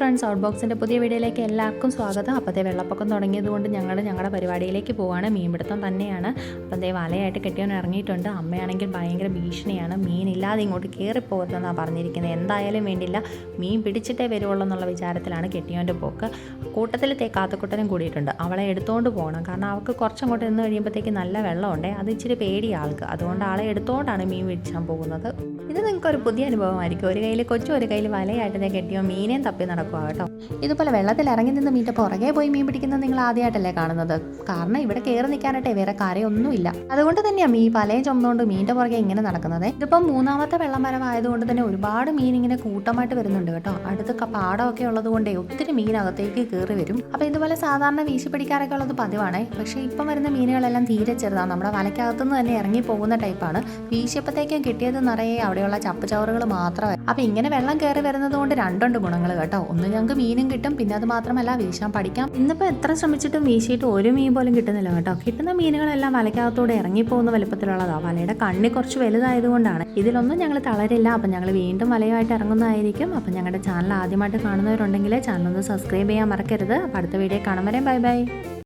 Friends out ബോക്സിന്റെ പുതിയ വീഡിയോയിലേക്ക് എല്ലാവർക്കും സ്വാഗതം. അപ്പോഴത്തെ വെള്ളപ്പൊക്കം തുടങ്ങിയതുകൊണ്ട് ഞങ്ങൾ ഞങ്ങളുടെ പരിപാടിയിലേക്ക് പോവാണ്. മീൻപിടുത്തം തന്നെയാണ്. അപ്പം ദേ വലയായിട്ട് കെട്ടിയവൻ ഇറങ്ങിയിട്ടുണ്ട്. അമ്മയാണെങ്കിൽ ഭയങ്കര ഭീഷണിയാണ്. മീനില്ലാതെ ഇങ്ങോട്ട് കയറിപ്പോകരുതെന്നാണ് പറഞ്ഞിരിക്കുന്നത് എന്തായാലും വേണ്ടില്ല. മീൻ പിടിച്ചിട്ടേ വരുവുള്ളൂ എന്നുള്ള വിചാരത്തിലാണ് കെട്ടിയവന്റെ പോക്ക്. കൂട്ടത്തിൽ തേ കാത്തുക്കുട്ടനും കൂടിയിട്ടുണ്ട്. അവളെ എടുത്തുകൊണ്ട് പോകണം കാരണം അവൾക്ക് കുറച്ചങ്ങോട്ട് നിന്ന് കഴിയുമ്പോഴത്തേക്ക് നല്ല വെള്ളമുണ്ട്. അത് ഇച്ചിരി പേടി ആൾക്ക്. അതുകൊണ്ട് ആളെ എടുത്തുകൊണ്ടാണ് മീൻ പിടിച്ചാൻ പോകുന്നത്. ഇത് നിങ്ങൾക്ക് ഒരു പുതിയ അനുഭവമായിരിക്കും. ഒരു കയ്യിൽ കൊച്ചു ഒരു കയ്യിൽ വലയായിട്ട് ദേ കെട്ടിയോ? മീനേയും തപ്പി നടക്കുക കേട്ടോ. ഇതുപോലെ വെള്ളത്തിൽ ഇറങ്ങി നിന്ന് മീന്റെ പുറകെ പോയി മീൻ പിടിക്കുന്നത് നിങ്ങൾ ആദ്യമായിട്ടല്ലേ കാണുന്നത്. കാരണം ഇവിടെ കയറി നിൽക്കാനായിട്ടേ വേറെ കരയൊന്നുമില്ല അതുകൊണ്ട് തന്നെയാണ് മീൻ പലയും ചുമന്നുകൊണ്ട് മീന്റെ പുറകെ ഇങ്ങനെ നടക്കുന്നത്. ഇതിപ്പം മൂന്നാമത്തെ വെള്ളം വരവായതുകൊണ്ട് തന്നെ ഒരുപാട് മീൻ ഇങ്ങനെ കൂട്ടമായിട്ട് വരുന്നുണ്ട് കേട്ടോ. അടുത്ത പാടമൊക്കെ ഉള്ളത് കൊണ്ടേ ഒത്തിരി മീൻ അകത്തേക്ക് കയറി വരും. അപ്പോൾ ഇതുപോലെ സാധാരണ വീശി പിടിക്കാറൊക്കെ ഉള്ളത് പതിവാണ്. പക്ഷേ ഇപ്പം വരുന്ന മീനുകളെല്ലാം തീരെ ചെറുതാണ്. നമ്മുടെ വലയ്ക്കകത്തുനിന്ന് തന്നെ ഇറങ്ങി പോകുന്ന ടൈപ്പാണ്. വീശിയപ്പോഴത്തേക്കും കിട്ടിയത് നിറയെ അവിടെയുള്ള ചപ്പ് ചവറുകൾ മാത്രമേ. അപ്പോൾ ഇങ്ങനെ വെള്ളം കയറി വരുന്നത് കൊണ്ട് രണ്ടുണ്ട് ഗുണങ്ങൾ കേട്ടോ. ഒന്ന് ഞങ്ങൾക്ക് മീനും കിട്ടും പിന്നെ അത് മാത്രമല്ല വീശാൻ പഠിക്കാം. ഇന്നിപ്പോൾ എത്ര ശ്രമിച്ചിട്ടും വീശിയിട്ട് ഒരു മീൻ പോലും കിട്ടുന്നില്ല കേട്ടോ. കിട്ടുന്ന മീനുകളെല്ലാം വലയ്ക്കകത്തൂടെ ഇറങ്ങിപ്പോകുന്ന വലുപ്പത്തിലുള്ളതാണ് വലയുടെ കണ്ണി കുറച്ച് വലുതായതുകൊണ്ടാണ് ഇതിലൊന്നും ഞങ്ങൾ തളരില്ല. അപ്പം ഞങ്ങൾ വീണ്ടും വലയുമായിട്ട് ഇറങ്ങുന്നതായിരിക്കും. അപ്പം ഞങ്ങളുടെ ചാനൽ ആദ്യമായിട്ട് കാണുന്നവരുണ്ടെങ്കിൽ ചാനൽ ഒന്ന് സബ്സ്ക്രൈബ് ചെയ്യാൻ മറക്കരുത്. അപ്പം അടുത്ത വീഡിയോ കാണും വരെ. Bye bye.